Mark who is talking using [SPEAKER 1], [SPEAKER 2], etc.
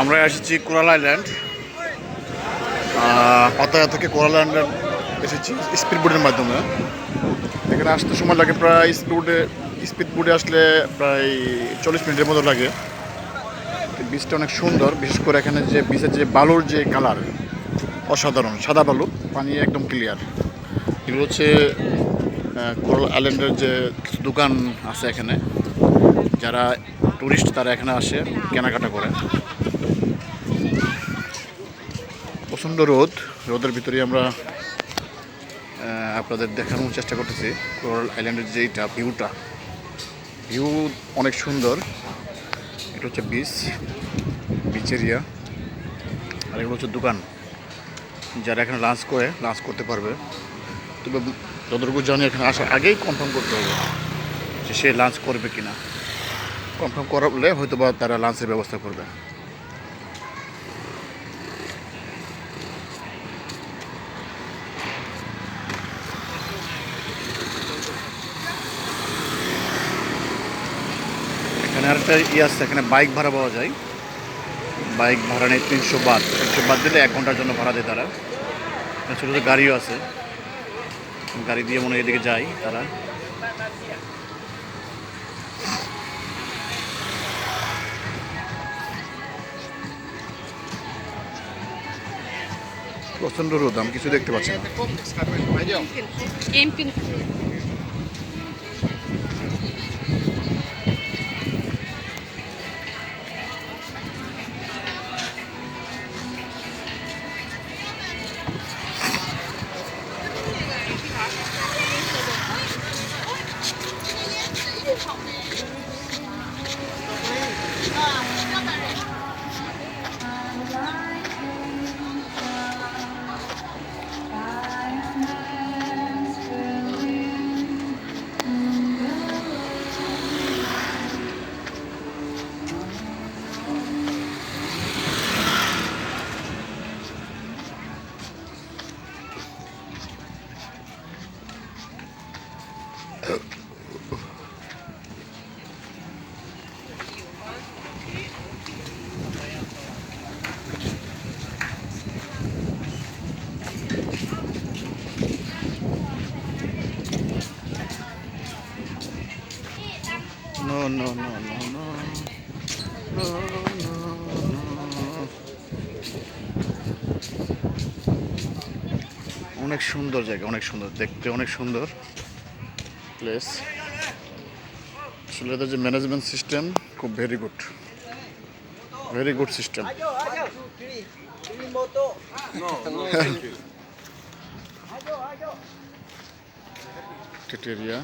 [SPEAKER 1] আমরা এসেছি coral island. Pattaya থেকে কোরাল আইল্যান্ড এসেছি স্পিড বোটের মাধ্যমে। এখানে আসতে সময় লাগে প্রায় স্পিড স্পিড বোটে আসলে প্রায় চল্লিশ মিনিটের মতো লাগে। বীজটা অনেক সুন্দর, বিশেষ করে এখানে যে বীজের যে বালুর যে কালার অসাধারণ, সাদা বালু, পানি একদম ক্লিয়ার এগুলো হচ্ছে কোরাল আইল্যান্ডের যে দোকান আছে এখানে। যারা টুরিস্ট তারা এখানে আসে, কেনাকাটা করে। প্রচণ্ড রোদ, রোদের ভিতরে আমরা আপনাদের দেখানোর চেষ্টা করতেছি। কোরাল আইল্যান্ডের যেইটা ভিউটা, ভিউ অনেক সুন্দর। এটা হচ্ছে বিচ বিচ এরিয়া। আর এগুলো হচ্ছে দোকান। যারা এখানে লাঞ্চ করে, লাঞ্চ করতে পারবে। তবে যতটুকু জানি এখানে আসার আগেই কনফার্ম করতে হবে যে সে লাঞ্চ করবে কি না কনফার্ম করালে হয়তো বা তারা লাঞ্চের ব্যবস্থা করবে। এখানে আরেকটা ইয়ে আছে, এখানে বাইক ভাড়া পাওয়া যায়। বাইক ভাড়া নেই তিনশো বাদ। তিনশো বাদ দিলে এক ঘণ্টার জন্য ভাড়া দেয় তারা। ছোটো ছোটো গাড়িও আছে। গাড়ি দিয়ে মনে হয় এদিকে যায় তারা। প্রচণ্ড রোদ, আমি কিছু দেখতে পাচ্ছি না।
[SPEAKER 2] 你
[SPEAKER 1] 好。No, no, no, no. No, no, no. অনেক সুন্দর জায়গা অনেক সুন্দর দেখতে অনেক সুন্দর। প্লেস আসলে এদের যে ম্যানেজমেন্ট সিস্টেম খুব very good very good system টেটেরিয়া